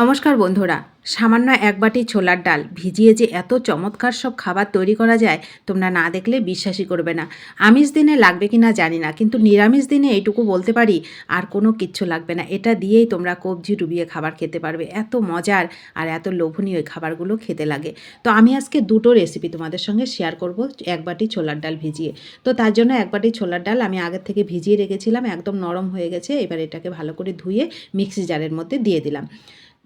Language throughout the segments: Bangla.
নমস্কার বন্ধুরা, সামান্য এক বাটি ছোলার ডাল ভিজিয়ে যে এত চমৎকার সব খাবার তৈরি করা যায়, তোমরা না দেখলে বিশ্বাসই করবে না। আমিষ দিনে লাগবে কি না জানি না, কিন্তু নিরামিষ দিনে এইটুকু বলতে পারি, আর কোনো কিচ্ছু লাগবে না। এটা দিয়েই তোমরা কবজি ডুবিয়ে খাবার খেতে পারবে। এত মজার আর এত লোভনীয় খাবারগুলো খেতে লাগে। তো আমি আজকে দুটো রেসিপি তোমাদের সঙ্গে শেয়ার করব, এক বাটি ছোলার ডাল ভিজিয়ে। তো তার জন্য এক বাটি ছোলার ডাল আমি আগের থেকে ভিজিয়ে রেখেছিলাম, একদম নরম হয়ে গেছে, এবার এটাকে ভালো করে ধুয়ে মিক্সি জারের মধ্যে দিয়ে দিলাম।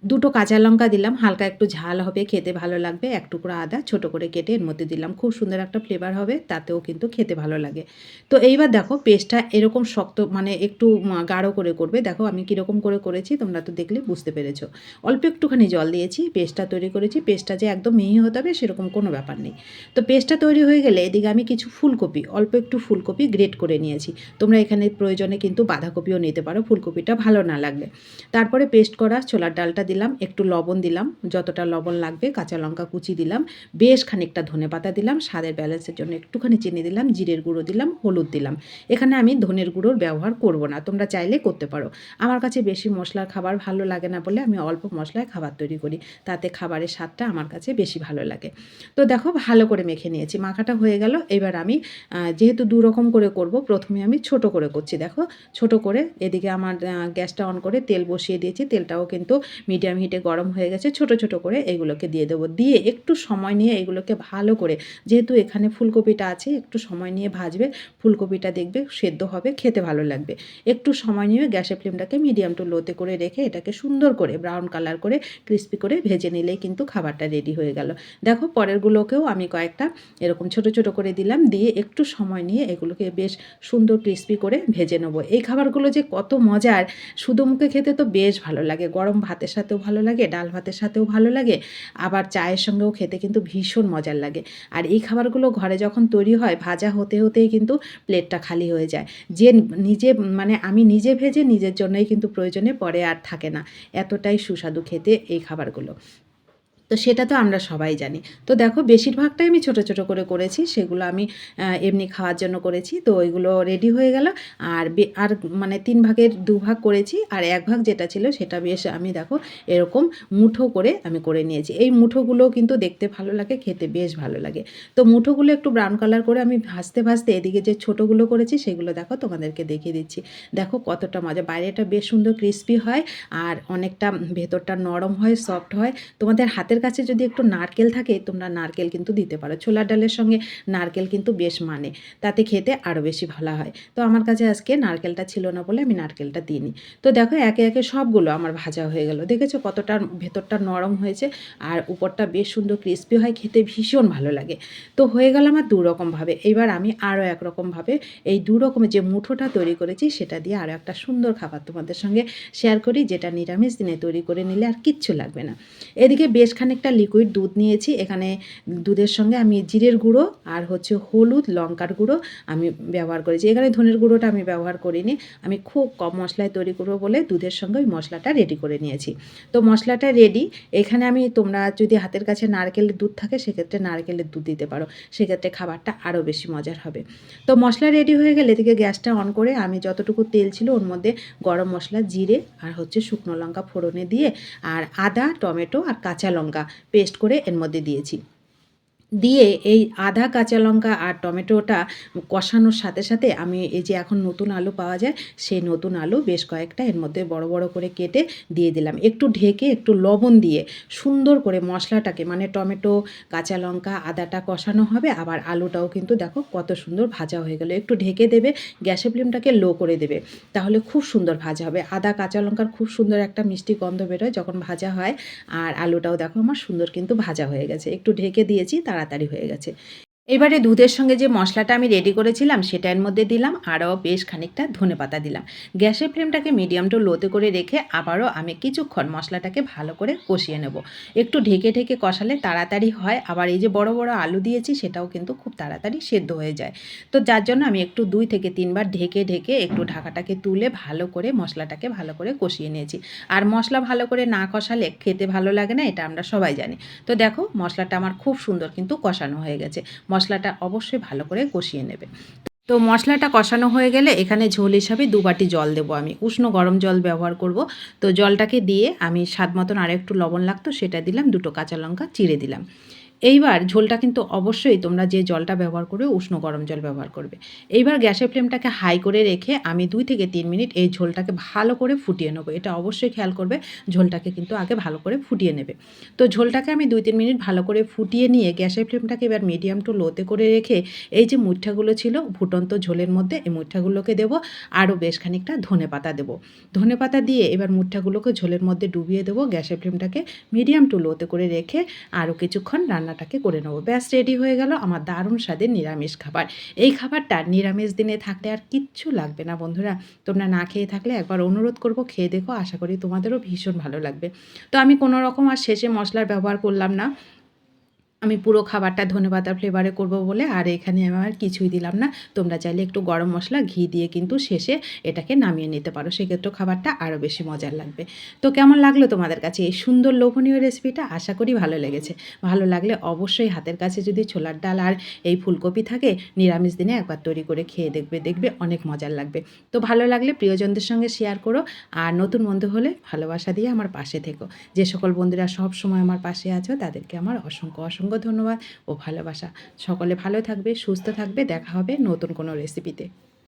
দুটো কাঁচা লঙ্কা দিলাম, হালকা একটু ঝাল হবে, খেতে ভালো লাগবে, এক টুকরো আদা ছোট করে কেটে এর মধ্যে দিলাম। খুব সুন্দর একটা ফ্লেভার হবে, তাতেও কিন্তু খেতে ভালো লাগে। তো এইবার দেখো পেস্টটা এরকম শক্ত মানে একটু গাঢ় করে করবে। দেখো আমি কীরকম করে করেছি, তোমরা তো দেখলে বুঝতে পেরেছ। অল্প একটুখানি জল দিয়েছি পেস্টটা তৈরি করেছি পেস্টটা যে একদম মিহি হতে হবে সেরকম কোনো ব্যাপার নেই। তো পেস্টটা তৈরি হয়ে গেলে এদিকে আমি কিছু ফুলকপি, অল্প একটু ফুলকপি গ্রেট করে নিয়েছি। তোমরা এখানে প্রয়োজনে কিন্তু বাঁধাকপিও নিতে পারো, ফুলকপিটা ভালো না লাগলে। তারপরে পেস্ট করা ছোলার ডালটা দিলাম, একটু লবণ দিলাম, যতটা লবণ লাগবে, কাঁচা লঙ্কা কুচি দিলাম, বেশ খানিকটা ধনে পাতা দিলাম, স্বাদের ব্যালেন্সের জন্য একটুখানি চিনি দিলাম, জিরের গুঁড়ো দিলাম, হলুদ দিলাম। এখানে আমি ধনের গুঁড়োর ব্যবহার করব না, তোমরা চাইলে করতে পারো। আমার কাছে বেশি মশলার খাবার ভালো লাগে না বলে আমি অল্প মশলায় খাবার তৈরি করি, তাতে খাবারের স্বাদটা আমার কাছে বেশি ভালো লাগে। তো দেখো, ভালো করে মেখে নিয়েছি, মাখাটা হয়ে গেল, এবার আমি যেহেতু দু রকম করে করব, প্রথমে আমি ছোট করে করছি, দেখো, ছোট করে, এদিকে আমার গ্যাসটা অন করে তেল বসিয়ে দিয়েছি, তেলটাও কিন্তু মিডিয়াম হিটে গরম হয়ে গেছে, ছোট ছোট করে এগুলোকে দিয়ে দেবো। দিয়ে একটু সময় নিয়ে এগুলোকে ভালো করে, যেহেতু এখানে ফুলকপিটা আছে, একটু সময় নিয়ে ভাজবে, ফুলকপিটা দেখবে সেদ্ধ হবে, খেতে ভালো লাগবে। একটু সময় নিয়ে গ্যাসের ফ্লেমটাকে মিডিয়াম টু লোতে করে রেখে এটাকে সুন্দর করে ব্রাউন কালার করে ক্রিস্পি করে ভেজে নিলেই কিন্তু খাবারটা রেডি হয়ে গেল। দেখো পরেরগুলোকেও আমি কয়েকটা এরকম ছোট ছোট করে দিলাম, দিয়ে একটু সময় নিয়ে এগুলোকে বেশ সুন্দর ক্রিস্পি করে ভেজে নেব। এই খাবারগুলো যে কত মজার! শুধু মুখে খেতে তো বেশ ভালো লাগে, গরম ভাতের সাথেও ভালো লাগে, ডাল ভাতের সাথেও ভালো লাগে, আবার চায়ের সঙ্গেও খেতে কিন্তু ভীষণ মজার লাগে। আর এই খাবারগুলো ঘরে যখন তৈরি হয়, ভাজা হতে হতেই কিন্তু প্লেটটা খালি হয়ে যায়। যে নিজে মানে আমি নিজে ভেজে নিজের জন্যই কিন্তু প্রয়োজনে পরে আর থাকে না। এতটাই সুস্বাদু খেতে এই খাবারগুলো। তো সেটা তো আমরা সবাই জানি। তো দেখো, বেশিরভাগটাই আমি ছোট ছোট করে করেছি, সেগুলো আমি এমনি খাওয়ার জন্য করেছি। তো ওইগুলো রেডি হয়ে গেল। আর আর মানে তিন ভাগের দু ভাগ করেছি। আর এক ভাগ যেটা ছিল সেটা বেশ আমি দেখো, এরকম মুঠো করে আমি করে নিয়েছি। এই মুঠোগুলো কিন্তু দেখতে ভালো লাগে, খেতে বেশ ভালো লাগে। তো মুঠোগুলো একটু ব্রাউন কালার করে আমি ভাজতে ভাজতে এদিকে যে ছোটোগুলো করেছি, সেগুলো দেখো তোমাদেরকে দেখিয়ে দিচ্ছি। দেখো কতটা মজা, বাইরেটা বেশ সুন্দর ক্রিস্পি হয়, আর অনেকটা ভেতরটা নরম হয় সফট হয়। তোমাদের হাতের কাছে যদি একটু নারকেল থাকে, তোমরা নারকেল কিন্তু দিতে পারো। ছোলার ডালের সঙ্গে নারকেল কিন্তু বেশ মানে তাতে খেতে আরও বেশি ভালো হয়। তো আমার কাছে আজকে নারকেলটা ছিল না বলে আমি নারকেলটা দিইনি। তো দেখো একে একে সবগুলো আমার ভাজা হয়ে গেল। দেখেছ কতটা ভেতরটা নরম হয়েছে আর উপরটা বেশ সুন্দর ক্রিস্পি হয়, খেতে ভীষণ ভালো লাগে। তো হয়ে গেল আমার দু রকমভাবে এবার আমি আরও একরকমভাবে এই দু রকমের যে মুঠোটা তৈরি করেছি, সেটা দিয়ে আরও একটা সুন্দর খাবার তোমাদের সঙ্গে শেয়ার করি, যেটা নিরামিষ দিনে তৈরি করে নিলে আর কিচ্ছু লাগবে না। এদিকে বেশ খানিকটা লিকুইড দুধ নিয়েছি। এখানে দুধের সঙ্গে আমি জিরের গুঁড়ো আর হচ্ছে হলুদ লঙ্কার গুঁড়ো আমি ব্যবহার করেছি। এখানে ধনের গুঁড়োটা আমি ব্যবহার করিনি। আমি খুব কম মশলায় তৈরি করব বলে দুধের সঙ্গে ওই মশলাটা রেডি করে নিয়েছি। তো মশলাটা রেডি এখানে আমি তোমরা যদি হাতের কাছে নারকেলের দুধ থাকে, সেক্ষেত্রে নারকেলের দুধ দিতে পারো। সেক্ষেত্রে খাবারটা আরও বেশি মজার হবে। তো মশলা রেডি হয়ে গেলে এদিকে গ্যাসটা অন করে আমি যতটুকু তেল ছিল ওর মধ্যে গরম মশলা, জিরে আর হচ্ছে শুকনো লঙ্কা ফোড়নে দিয়ে আর আদা, টমেটো আর কাঁচা লঙ্কা পেস্ট করে এর মধ্যে দিয়েছি। দিয়ে এই আদা কাঁচা লঙ্কা আর টমেটোটা কষানোর সাথে সাথে আমি এই যে এখন নতুন আলু পাওয়া যায়, সেই নতুন আলু বেশ কয়েকটা এর মধ্যে বড় বড় করে কেটে দিয়ে দিলাম। একটু ঢেকে একটু লবণ দিয়ে সুন্দর করে মশলাটাকে মানে টমেটো, কাঁচা লঙ্কা, আদাটা কষানো হবে, আবার আলুটাও কিন্তু দেখো কত সুন্দর ভাজা হয়ে গেল। একটু ঢেকে দেবে, গ্যাসের ফ্লেমটাকে লো করে দেবে, তাহলে খুব সুন্দর ভাজা হবে। আদা, কাঁচা লঙ্কার খুব সুন্দর একটা মিষ্টি গন্ধ বেরোয় যখন ভাজা হয়, আর আলুটাও দেখো আমার সুন্দর কিন্তু ভাজা হয়ে গেছে। একটু ঢেকে দিয়েছি তাড়াতাড়ি হয়ে গেছে। এবারে দুধের সঙ্গে যে মশলাটা আমি রেডি করেছিলাম, সেটা এর মধ্যে দিলাম, আরও বেশ খানিকটা ধনে পাতা দিলাম। গ্যাসের ফ্লেমটাকে মিডিয়াম টু লোতে করে রেখে আবারও আমি কিছুক্ষণ মশলাটাকে ভালো করে কষিয়ে নেব। একটু ঢেকে ঢেকে কষালে তাড়াতাড়ি হয়, আবার এই যে বড় বড় আলু দিয়েছি, সেটাও কিন্তু খুব তাড়াতাড়ি সেদ্ধ হয়ে যায়। তো যার জন্য আমি একটু দুই থেকে তিনবার ঢেকে ঢেকে একটু ঢাকাটাকে তুলে ভালো করে মশলাটাকে ভালো করে কষিয়ে নিয়েছি। আর মশলা ভালো করে না কষালে খেতে ভালো লাগে না, এটা আমরা সবাই জানি। তো দেখো, মশলাটা আমার খুব সুন্দর কিন্তু কষানো হয়ে গেছে। মশলাটা অবশ্যই ভালো করে কষিয়ে নেবে। তো মশলাটা কষানো হয়ে গেলে এখানে ঝোল হিসাবে দু বাটি জল দেবো আমি। উষ্ণ গরম জল ব্যবহার করব। তো জলটাকে দিয়ে আমি স্বাদ মতন আরেকটু লবণ লাগতো সেটা দিলাম, দুটো কাঁচা লঙ্কা চিড়ে দিলাম। এইবার ঝোলটা কিন্তু অবশ্যই তোমরা যে জলটা ব্যবহার করবে উষ্ণ গরম জল ব্যবহার করবে। এইবার গ্যাসের ফ্লেমটাকে হাই করে রেখে আমি দুই থেকে তিন মিনিট এই ঝোলটাকে ভালো করে ফুটিয়ে নেব। এটা অবশ্যই খেয়াল করবে, ঝোলটাকে কিন্তু আগে ভালো করে ফুটিয়ে নেবে। তো ঝোলটাকে আমি দুই তিন মিনিট ভালো করে ফুটিয়ে নিয়ে গ্যাসের ফ্লেমটাকে এবার মিডিয়াম টু লোতে করে রেখে এই যে মুঠাগুলো ছিল, ফুটন্ত ঝোলের মধ্যে এই মুঠাগুলোকে দেবো। আরও বেশ খানিকটা ধনে পাতা দেবো। ধনে পাতা দিয়ে এবার মুঠাগুলোকে ঝোলের মধ্যে ডুবিয়ে দেবো। গ্যাসের ফ্লেমটাকে মিডিয়াম টু লোতে করে রেখে আরও কিছুক্ষণ রান্নাটাকে করে নেব। ব্যাস রেডি হয়ে গেল আমার দারুণ স্বাদের নিরামিষ খাবার। এই খাবারটা নিরামিষ দিনে থাকলে আর কিচ্ছু লাগবে না বন্ধুরা। তোমরা না খেয়ে থাকলে একবার অনুরোধ করব, খেয়ে দেখো। আশা করি তোমাদেরও ভীষণ ভালো লাগবে। তো আমি কোনো রকম আর শেষে মশলার ব্যবহার করলাম না। আমি পুরো খাবারটা ধনেপাতা ফ্লেভারে করব বলে, আর এখানে আমি আর কিছুই দিলাম না। তোমরা চাইলে একটু গরম মশলা, ঘি দিয়ে কিন্তু শেষে এটাকে নামিয়ে নিতে পারো। সেক্ষেত্রে খাবারটা আরও বেশি মজার লাগবে। তো কেমন লাগল তোমাদের কাছে এই সুন্দর লোভনীয় রেসিপিটা আশা করি ভালো লেগেছে। ভালো লাগলে অবশ্যই হাতের কাছে যদি ছোলার ডাল আর এই ফুলকপি থাকে, নিরামিষ দিনে একবার তৈরি করে খেয়ে দেখবে দেখবে অনেক মজার লাগবে। তো ভালো লাগলে প্রিয়জনদের সঙ্গে শেয়ার করো, আর নতুন বন্ধু হলে ভালোবাসা দিয়ে আমার পাশে থেকো। যে সকল বন্ধুরা সব সময় আমার পাশে আছো, তাদেরকে আমার অসংখ্য অসংখ্য অসংখ্য ধন্যবাদ ও ভালোবাসা। সকলে ভালো থাকবে সুস্থ থাকবে। দেখা হবে নতুন কোনো রেসিপিতে